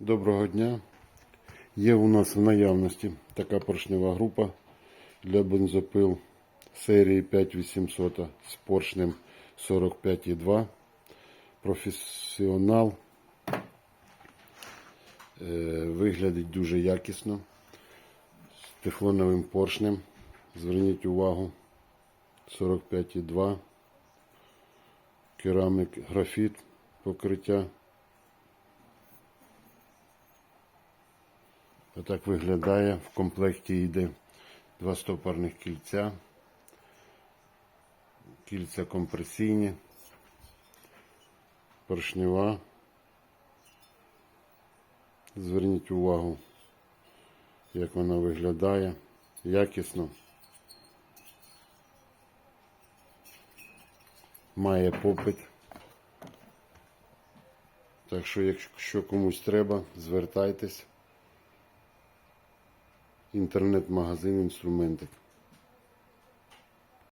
Доброго дня. Є у нас в наявності така поршнева група для бензопил серії 5800 з поршнем 45,2. Професіонал. Е, Виглядить дуже якісно. З тефлоновим поршнем. Зверніть увагу. 45,2. Керамик графіт покриття. Отак виглядає. В комплекті йде два стопорних кільця, кільця компресійні, поршнева. Зверніть увагу, як вона виглядає. Якісно. Має попит. Так що, якщо комусь треба, звертайтесь інтернет-магазин інструментик.